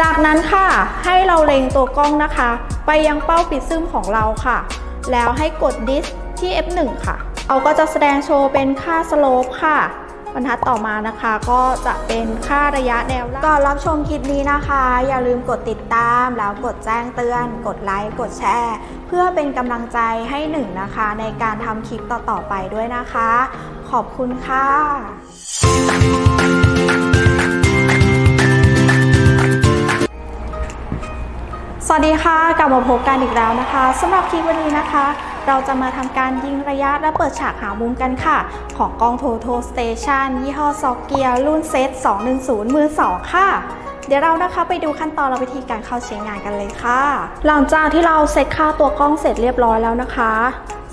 จากนั้นค่ะ ให้เราเล็งตัวกล้องนะคะ ไปยังเป้าปิดซึมของเราค่ะ แล้วให้กดดิสที่ F1 ค่ะเขาก็จะแสดงโชว์เป็นค่าสโลปค่ะบรรทัดต่อมานะคะก็จะเป็นค่าระยะแนวก่อนรับชมคลิปนี้นะคะ อย่าลืมกดติดตามแล้วกดแจ้งเตือน กดไลค์กดแชร์ เพื่อเป็นกำลังใจให้หนึ่งนะคะ ในการทำคลิปต่อๆไปด้วยนะคะ ขอบคุณค่ะ วัสดีค่ะ กลับมาพบกันอีกแล้วนะคะสำหรับคลิปวันนี้นะคะ เราจะมาทำการยิงระยะและเปิดฉากหามุมกันค่ะ ของกล้องโทโทสเตชันยี่ห้อซอกเกียรุ่นเซต210 มือ 2 ค่ะ เดี๋ยวเรานะคะไปดูขั้นตอนและวิธีการเข้าใช้งานกันเลยค่ะ หลังจากที่เราเซตค่าตัวกล้องเสร็จเรียบร้อยแล้วนะคะ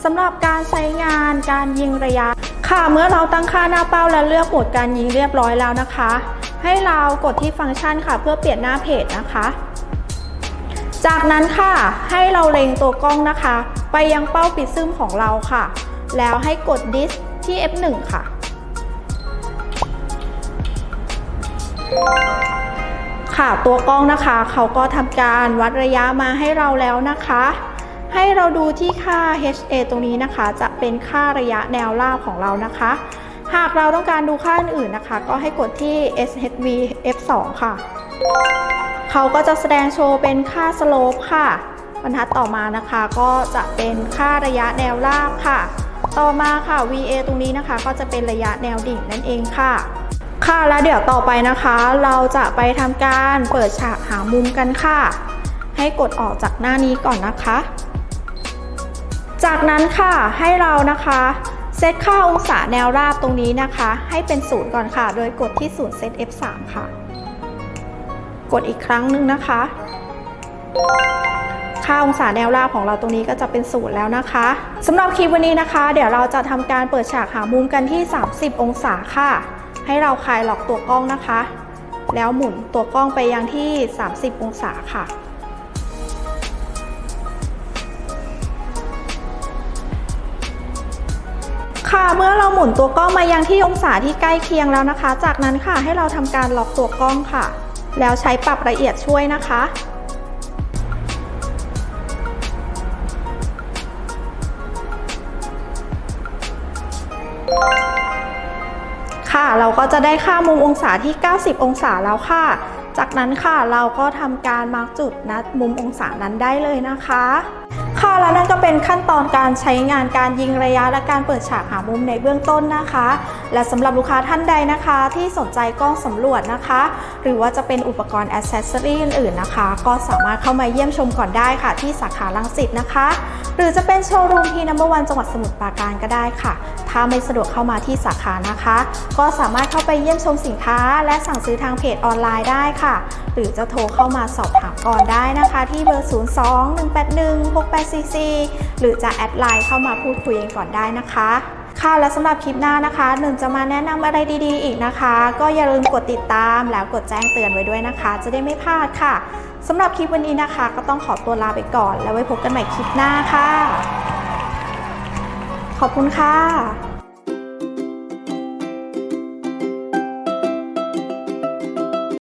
สำหรับการใช้งานการยิงระยะ ค่ะเมื่อเราตั้งค่าหน้าเป้าและเลือกโหมดการยิงเรียบร้อยแล้วนะคะ ให้เรากดที่ฟังก์ชันค่ะ เพื่อเปลี่ยนหน้าเพจนะคะ จากนั้นค่ะ ให้เราเล็งตัวกล้องนะคะ ไปยังเป้าปิดซึมของเราค่ะ แล้วให้กดดิสที่ F1 ค่ะ ค่ะตัวกล้องนะคะ เขาก็ทำการวัดระยะมาให้เราแล้วนะคะ ให้เราดูที่ค่า HA ตรงนี้นะคะ จะเป็นค่าระยะแนวราบของเรานะคะ หากเราต้องการดูค่าอื่นๆนะคะ ก็ให้กดที่ SHV F2 ค่ะ เขาก็จะแสดงโชว์เป็นค่าสโลปค่ะ บรรทัดต่อมานะคะก็จะเป็นค่าระยะแนวราบค่ะ ต่อมาค่ะ VA ตรงนี้นะคะ ก็จะเป็นระยะแนวดิ่งนั่นเองค่ะ ค่ะแล้วเดี๋ยวต่อไปนะคะ เราจะไปทำการเปิดฉากหามุมกันค่ะ ให้กดออกจากหน้านี้ก่อนนะคะ จากนั้นค่ะให้เรานะคะเซตค่าองศาแนวราบตรงนี้นะคะ ให้เป็นศูนย์ก่อนค่ะ โดยกดที่ศูนย์เซต F3 ค่ะ กดอีกครั้งหนึ่งนะคะ ค่าองศาแนวราบของเราตรงนี้ก็จะเป็นศูนย์แล้วนะคะสำหรับคลิปวันนี้นะคะ เดี๋ยวเราจะทำการเปิดฉากหามุมกันที่ 30 องศาค่ะ ให้เราคลายล็อกตัวกล้องนะคะ แล้วหมุนตัวกล้องไปยังที่ 30 องศาค่ะค่ะเมื่อเราหมุนตัวกล้องมายังที่องศาที่ใกล้เคียงแล้วนะคะ จากนั้นค่ะให้เราทำการล็อกตัวกล้องค่ะ แล้วใช้ปรับละเอียดช่วยนะคะ ค่ะเราก็จะได้ค่ามุมองศาที่ 90 องศาแล้วค่ะ จากนั้นค่ะเราก็ทำการมาร์กจุดนัดมุมองศานั้นได้เลยนะคะ ค่ะแล้วนั่นก็เป็นขั้นตอนการใช้งานการยิงระยะและการเปิดฉากหามุมในเบื้องต้นนะคะ และสำหรับลูกค้าท่านใดนะคะ ที่สนใจกล้องสำรวจนะคะ หรือว่าจะเป็นอุปกรณ์อ c เซสซอรีอื่นๆนะคะ ก็สามารถเข้ามาเยี่ยมชมก่อนได้ค่ะ ที่สาขาลังสิตนะคะ หรือจะเป็นโชว์รูมที่นัมเบอร์วันจังหวัดสมุทรปราการก็ได้ค่ะ ถ้าไม่สะดวกเข้ามาที่สาขานะคะ ก็สามารถเข้าไปเยี่ยมชมสินค้า และสั่งซื้อทางเพจออนไลน์ได้ค่ะ หรือจะโทรเข้ามาสอบถามก่อนได้นะคะ ที่เบอร์ 02-181-6844 หรือจะแอดไลน์เข้ามาพูดคุยกันก่อนได้นะคะค่ะและสำหรับคลิปหน้านะคะหนึ่งจะมาแนะนำอะไรดีๆ อีกนะคะ ก็อย่าลืมกดติดตามแล้วกดแจ้งเตือนไว้ด้วยนะคะ จะได้ไม่พลาดค่ะสำหรับคลิปวันนี้นะคะ ก็ต้องขอตัวลาไปก่อน แล้วไว้พบกันใหม่คลิปหน้าค่ะ ขอบคุณค่ะ